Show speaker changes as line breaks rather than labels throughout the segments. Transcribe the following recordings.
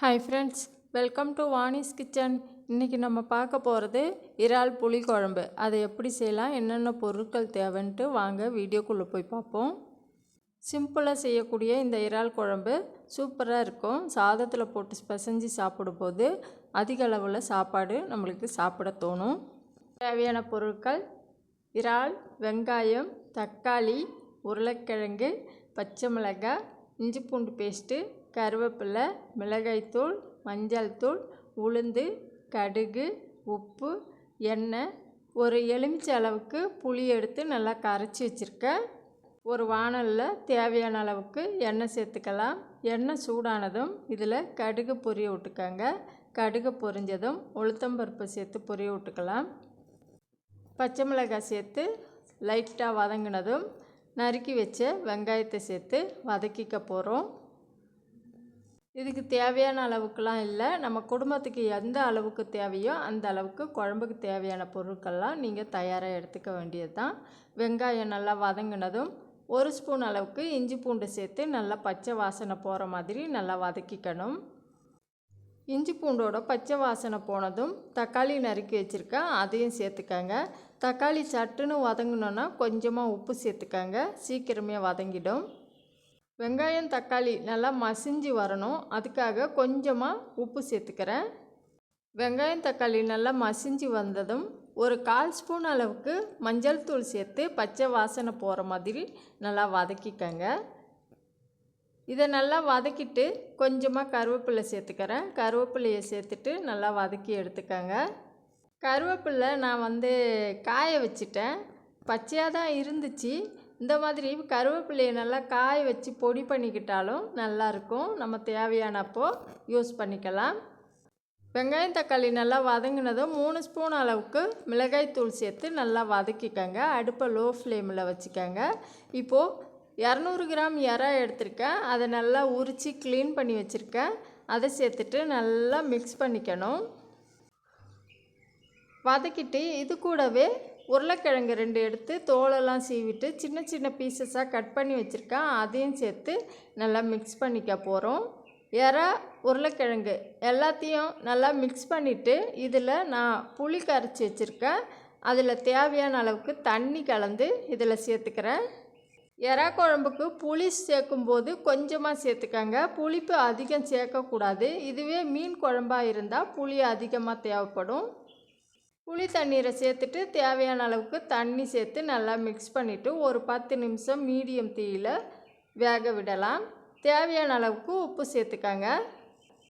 Hi friends welcome to Vani's kitchen இன்றைக்கி நம்ம பார்க்க போகிறது இறால் புளி குழம்பு. அதை எப்படி செய்யலாம்? என்னென்ன பொருட்கள் தேவைன்ட்டு வாங்க வீடியோக்குள்ளே போய் பார்ப்போம். சிம்பிளாக செய்யக்கூடிய இந்த இறால் குழம்பு சூப்பராக இருக்கும். சாதத்தில் போட்டு பிசைஞ்சு சாப்பிடும்போது அதிக அளவில் சாப்பாடு நம்மளுக்கு சாப்பிட தோணும். தேவையான பொருட்கள் இறால் வெங்காயம் தக்காளி உருளைக்கிழங்கு பச்சை மிளகாய் இஞ்சி பூண்டு பேஸ்ட்டு கருவேப்பிலை மிளகாய்த்தூள் மஞ்சள் தூள் உளுந்து கடுகு உப்பு எண்ணெய். ஒரு எலுமிச்சை அளவுக்கு புளி எடுத்து நல்லா கரைச்சி வச்சுருக்கேன் ஒரு வாணலில் தேவையான அளவுக்கு எண்ணெய் சேர்த்துக்கலாம். எண்ணெய் சூடானதும் இதில் கடுகு பொரிய விட்டுக்கோங்க. கடுகு பொரிஞ்சதும் உளுத்தம்பருப்பு சேர்த்து பொரிய விட்டுக்கலாம். பச்சை மிளகாய் சேர்த்து லைட்டாக வதங்கினதும் நறுக்கி வச்ச வெங்காயத்தை சேர்த்து வதக்கிக்க போகிறோம் இதுக்கு தேவையான அளவுக்குலாம் இல்லை. நம்ம குடும்பத்துக்கு எந்த அளவுக்கு தேவையோ அந்த அளவுக்கு குழம்புக்கு தேவையான பொருட்கள்லாம் நீங்கள் தயாராக எடுத்துக்க வேண்டியது தான் வெங்காயம் நல்லா வதங்கினதும் ஒரு ஸ்பூன் அளவுக்கு இஞ்சி பூண்டு சேர்த்து நல்லா பச்சை வாசனை போகிற மாதிரி நல்லா வதக்கிக்கணும். இஞ்சி பூண்டோட பச்சை வாசனை போனதும் தக்காளி நறுக்கி வச்சுருக்கேன் அதையும் சேர்த்துக்கங்க. தக்காளி சட்டுன்னு வதங்கினோன்னா கொஞ்சமாக உப்பு சேர்த்துக்கங்க. சீக்கிரமே வதங்கிடும். வெங்காயம் தக்காளி நல்லா மசிஞ்சு வரணும். அதுக்காக கொஞ்சமாக உப்பு சேர்த்துக்கிறேன். வெங்காயம் தக்காளி நல்லா மசிஞ்சு வந்ததும் ஒரு கால் ஸ்பூன் அளவுக்கு மஞ்சள் தூள் சேர்த்து பச்சை வாசனை போகிற மாதிரி நல்லா வதக்கிக்கங்க. இதை நல்லா வதக்கிட்டு கொஞ்சமாக கருவேப்பிலை சேர்த்துக்கிறேன். கருவேப்பிலையை சேர்த்துட்டு நல்லா வதக்கி எடுத்துக்கங்க. கருவேப்பிலை நான் வந்து காய வச்சிட்டேன். பச்சையாக தான் இருந்துச்சு. இந்த மாதிரி கருவேப்பிலையை நல்லா காய வச்சு பொடி பண்ணிக்கிட்டாலும் நல்லாயிருக்கும். நம்ம தேவையானப்போ யூஸ் பண்ணிக்கலாம். வெங்காயம் தக்காளி நல்லா வதங்கினதும் மூணு ஸ்பூன் அளவுக்கு மிளகாய் தூள் சேர்த்து நல்லா வதக்கிக்கோங்க. அடுப்பை லோ ஃப்ளேமில் வச்சுக்கோங்க. இப்போது இரநூறு கிராம் இறா எடுத்திருக்கேன். அதை நல்லா உரித்து க்ளீன் பண்ணி வச்சுருக்கேன். அதை சேர்த்துட்டு நல்லா மிக்ஸ் பண்ணிக்கணும். வதக்கிட்டு இது கூடவே உருளைக்கிழங்கு ரெண்டு எடுத்து தோலெல்லாம் சீவிட்டு சின்ன சின்ன பீசஸாக கட் பண்ணி வச்சுருக்கேன். அதையும் சேர்த்து நல்லா மிக்ஸ் பண்ணிக்க போகிறோம் எறா உருளைக்கிழங்கு எல்லாத்தையும் நல்லா மிக்ஸ் பண்ணிவிட்டு இதில் நான் புளி கரைச்சி வச்சுருக்கேன். அதில் தேவையான அளவுக்கு தண்ணி கலந்து இதில் சேர்த்துக்கிறேன். எறா குழம்புக்கு புளி சேர்க்கும்போது கொஞ்சமாக சேர்த்துக்கங்க. புளிப்பு அதிகம் சேர்க்கக்கூடாது. இதுவே மீன் குழம்பாக இருந்தால் புளி அதிகமாக தேவைப்படும். புளி தண்ணீரை சேர்த்துட்டு தேவையான அளவுக்கு தண்ணி சேர்த்து நல்லா மிக்ஸ் பண்ணிவிட்டு ஒரு பத்து நிமிஷம் மீடியம் தீயில் வேக விடலாம். தேவையான அளவுக்கு உப்பு சேர்த்துக்கங்க.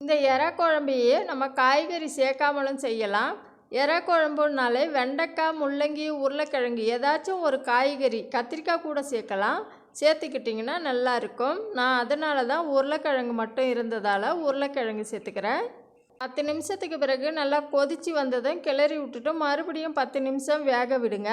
இந்த எற குழம்பையே நம்ம காய்கறி சேர்க்காமலும் செய்யலாம். எற குழம்புனாலே வெண்டைக்காய் முள்ளங்கி உருளைக்கிழங்கு ஏதாச்சும் ஒரு காய்கறி கத்திரிக்காய் கூட சேர்க்கலாம். சேர்த்துக்கிட்டிங்கன்னா நல்லாயிருக்கும் நான் அதனால தான் உருளைக்கிழங்கு மட்டும் இருந்ததால் உருளைக்கிழங்கு சேர்த்துக்கிறேன். பத்து நிமிஷத்துக்கு பிறகு நல்லா கொதித்து வந்ததும் கிளறி விட்டுட்டு மறுபடியும் பத்து நிமிஷம் வேக விடுங்க.